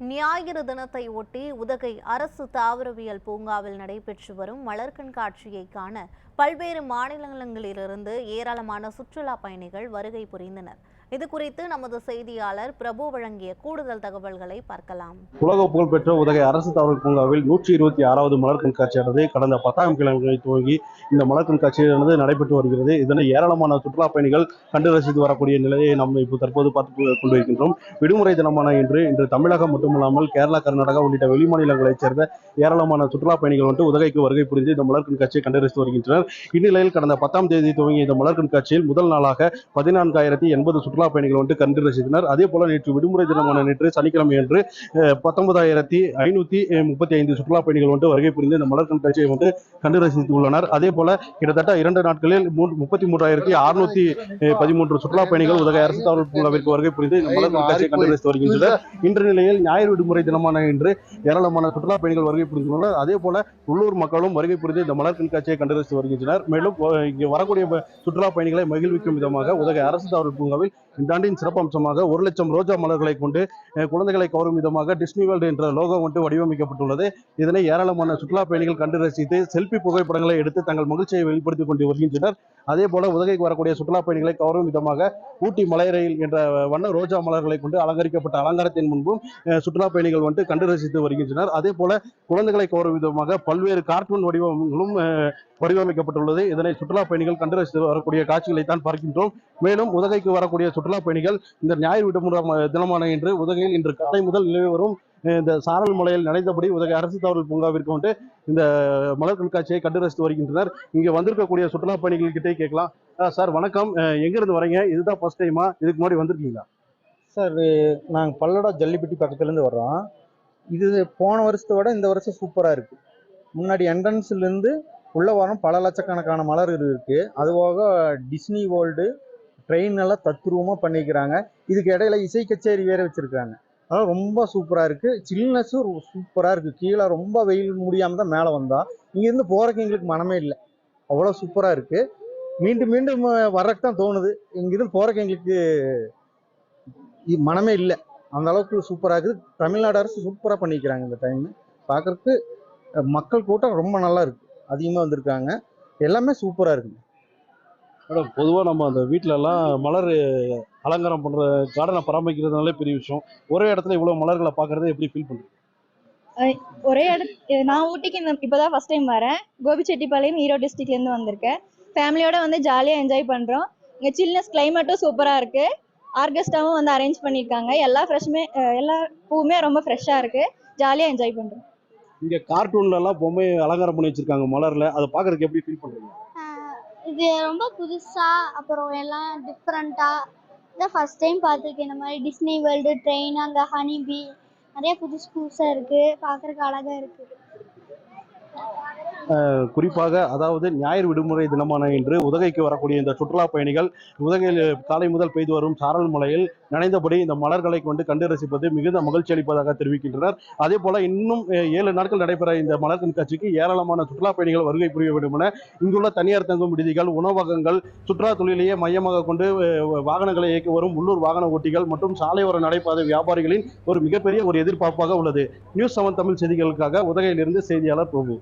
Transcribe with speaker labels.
Speaker 1: ஞாயிறு தினத்தை ஒட்டி உதகை அரசு தாவரவியல் பூங்காவில் நடைபெற்று வரும் மலர் கண்காட்சியை காண பல்வேறு மாநிலங்களிலிருந்து ஏராளமான சுற்றுலா பயணிகள் வருகை புரிந்தனர். இது குறித்து நமது செய்தியாளர் பிரபு வழங்கிய கூடுதல் தகவல்களை பார்க்கலாம்.
Speaker 2: உலக புகழ்பெற்ற உதகை அரசு தகவல் பூங்காவில் நூற்றி இருபத்தி ஆறாவது மலர் கண்காட்சியானது கடந்த பத்தாம் கிழமை துவங்கி இந்த மலர் கண்காட்சியானது நடைபெற்று வருகிறது. இதனை ஏராளமான சுற்றுலா பயணிகள் கண்டு ரசித்து வரக்கூடிய நிலையை நாம் இப்போ தற்போது பார்த்து கொண்டிருக்கின்றோம். விடுமுறை தினமான இன்று இன்று தமிழகம் மட்டுமல்லாமல் கேரளா கர்நாடகா உள்ளிட்ட வெளிமாநிலங்களைச் சேர்ந்த ஏராளமான சுற்றுலா பயணிகள் வந்து உதகைக்கு வருகை புரிந்து இந்த மலர் கண்காட்சியை கண்டு ரசித்து வருகின்றனர். இந்நிலையில் கடந்த பத்தாம் தேதி துவங்கிய இந்த மலர் கண்காட்சியில் முதல் நாளாக பதினான்காயிரத்தி எண்பது சுற்றுலா சுற்றுலா பயணிகள் வந்து கண்டு ரசித்தனர். அதே போல நேற்று விடுமுறை தினமான நேற்று சனிக்கிழமை அன்று பத்தொன்பதாயிரத்தி ஐநூத்தி முப்பத்தி ஐந்து சுற்றுலா பயணிகள் வந்து வருகை புரிந்து இந்த மலர் கண்காட்சியை வந்து கண்டு ரசித்து உள்ளனர். அதே போல கிட்டத்தட்ட இரண்டு நாட்களில் முப்பத்தி மூன்றாயிரத்தி அறுநூத்தி பதிமூன்று சுற்றுலா பயணிகள் உதகை அரசு தாவல் பூங்காவிற்கு வருகை புரிந்து இந்த மலர் கண்காட்சியை கண்டு ரசித்து வருகின்றனர். இன்று நிலையில் ஞாயிறு விடுமுறை தினமான இன்று ஏராளமான சுற்றுலா பயணிகள் வருகை புரிந்துள்ளனர். அதே போல உள்ளூர் மக்களும் வருகை புரிந்து இந்த மலர் கண்காட்சியை கண்டு ரசித்து வருகின்றனர். மேலும் இங்கே வரக்கூடிய சுற்றுலா பயணிகளை மகிழ்விக்கும் விதமாக உதகை அரசு தாவல் பூங்காவில் இந்த ஆண்டின் சிறப்பம்சமாக ஒரு லட்சம் ரோஜா மலர்களை கொண்டு குழந்தைகளை கவரும் விதமாக டிஸ்னி வேர்ல்டு என்ற லோகோ வந்து வடிவமைக்கப்பட்டுள்ளது. இதனை ஏராளமான சுற்றுலா பயணிகள் கண்டு ரசித்து செல்ஃபி புகைப்படங்களை எடுத்து தங்கள் மகிழ்ச்சியை வெளிப்படுத்திக் கொண்டு வருகின்றனர். அதே போல உதகைக்கு வரக்கூடிய சுற்றுலா பயணிகளை கவரும் விதமாக ஊட்டி மலை ரயில் என்ற வண்ண ரோஜா மலர்களை கொண்டு அலங்கரிக்கப்பட்ட அலங்காரத்தின் முன்பும் சுற்றுலா பயணிகள் வந்து கண்டு ரசித்து வருகின்றனர். அதே போல குழந்தைகளை கவரும் விதமாக பல்வேறு கார்ட்டூன் வடிவங்களும் வடிவமைக்கப்பட்டுள்ளது. இதனை சுற்றுலா பயணிகள் கண்டு ரசித்து வரக்கூடிய காட்சிகளை தான் பார்க்கின்றோம். மேலும் உதகைக்கு வரக்கூடிய சுற்றுலா சுற்றுலா பயணிகள் இந்த ஞாயிறு விடுமுறை தினமான இன்று உதகையில் இன்று காலை முதல் நிலவி வரும் இந்த சாரல் மலையில் நடைந்தபடி உதகை அரசு தவறு பூங்காவிற்கு வந்து இந்த மலர் கண்காட்சியை கண்டு ரசித்து வருகின்றனர். இங்கே வந்திருக்கக்கூடிய சுற்றுலா பயணிகள் கிட்டே கேட்கலாம். சார் வணக்கம். எங்கேருந்து வரீங்க? இதுதான் ஃபர்ஸ்ட் டைமா இதுக்கு முன்னாடி வந்திருக்கீங்களா?
Speaker 3: சார் நாங்கள் பல்லடா ஜல்லிப்பட்டி பக்கத்துலேருந்து வர்றோம். இது போன வருஷத்தை விட இந்த வருஷம் சூப்பராக இருக்குது முன்னாடி என்ட்ரன்ஸ்லேருந்து உள்ளே வாரம் பல லட்சக்கணக்கான மலர்கள் இருக்குது அதுபோக டிஸ்னி வேர்ல்டு ட்ரெயின் எல்லாம் தத்ரூபமாக பண்ணிக்கிறாங்க. இதுக்கு இடையில இசை கச்சேரி வேற வச்சுருக்காங்க. அதெல்லாம் ரொம்ப சூப்பராக இருக்குது சில்னஸும் சூப்பராக இருக்குது கீழே ரொம்ப வெயில் முடியாமல் தான் மேலே வந்தோம் இங்கேருந்து போகிறக்கு எங்களுக்கு மனமே இல்லை. அவ்வளோ சூப்பராக இருக்குது மீண்டும் மீண்டும் வர்றதுக்கு தான் தோணுது. இங்கிருந்து போகிறக்கு எங்களுக்கு மனமே இல்லை. அந்த அளவுக்கு சூப்பராக இருக்குது. தமிழ்நாடு அரசு சூப்பராக பண்ணிக்கிறாங்க இந்த டைம் பார்க்கறதுக்கு மக்கள் கூட்டம் ரொம்ப நல்லா இருக்கு. அதிகமாக வந்திருக்காங்க. எல்லாமே சூப்பராக இருக்குது
Speaker 2: மேடம் பொதுவா நம்ம அந்த வீட்ல எல்லாம் மலர் அலங்காரம் பண்ற கார்டனை பராமரிக்கிறதுனாலே பெரிய விஷயம். ஒரே இடத்துல இவ்வளவு மலர்களை பாக்குறதை எப்படி ஃபீல் பண்றீங்க?
Speaker 4: ஒரே இடத்து நான் ஊட்டிக்கு இந்த இப்போதான் ஃபர்ஸ்ட் டைம் வரேன். கோபிச்செட்டிப்பாளையம் ஈரோடு டிஸ்ட்ரிக்ட்லேருந்து வந்திருக்கேன். ஃபேமிலியோட வந்து ஜாலியாக என்ஜாய் பண்ணுறோம் இங்கே சில்னஸ் கிளைமேட்டும் சூப்பராக இருக்கு. ஆர்கெஸ்டாவும் வந்து அரேஞ்ச் பண்ணியிருக்காங்க. எல்லா ஃப்ரெஷ்மே எல்லா பூவுமே ரொம்ப ஃப்ரெஷ்ஷாக இருக்கு. ஜாலியாக என்ஜாய் பண்ணுறோம்
Speaker 2: இங்க கார்ட்டூன்ல எல்லாம் பொம்மை அலங்காரம் பண்ணி வச்சிருக்காங்க மலர்ல. அதை பாக்குறதுக்கு எப்படி ஃபீல் பண்றீங்க?
Speaker 5: ஆஹ் இது ரொம்ப புதுசா அப்புறம் எல்லாம் டிஃப்ரெண்டா இதான் ஃபர்ஸ்ட் டைம் பார்த்துருக்கேன். இந்த மாதிரி டிஸ்னி வேர்ல்டு ட்ரெயின் அங்கே ஹனி பீ நிறைய புதுசு புதுசாக இருக்கு. பார்க்குறக்கு அழகா இருக்கு.
Speaker 2: குறிப்பாக அதாவது ஞாயிறு விடுமுறை தினமான இன்று உதகைக்கு வரக்கூடிய இந்த சுற்றுலா பயணிகள் உதகையில் காலை முதல் பெய்து வரும் சாரல் மலையில் நனைந்தபடி இந்த மலர்களை கொண்டு கண்டு ரசிப்பது மிகுந்த மகிழ்ச்சி அளிப்பதாக தெரிவிக்கின்றனர். அதே போல இன்னும் ஏழு நாட்கள் நடைபெற இந்த மலர் கண்காட்சிக்கு ஏராளமான சுற்றுலா பயணிகள் வருகை புரிய வேண்டும் என இங்குள்ள தனியார் தங்கும் விடுதிகள் உணவகங்கள் சுற்றுலா தொழிலையே மையமாக கொண்டு வாகனங்களை இயக்கி வரும் உள்ளூர் வாகன ஓட்டிகள் மற்றும் சாலையோர நடைபாதை வியாபாரிகளின் ஒரு மிகப்பெரிய ஒரு எதிர்பார்ப்பாக உள்ளது. நியூஸ் செவன் தமிழ் செய்திகளுக்காக உதகையிலிருந்து செய்தியாளர் பிரபு.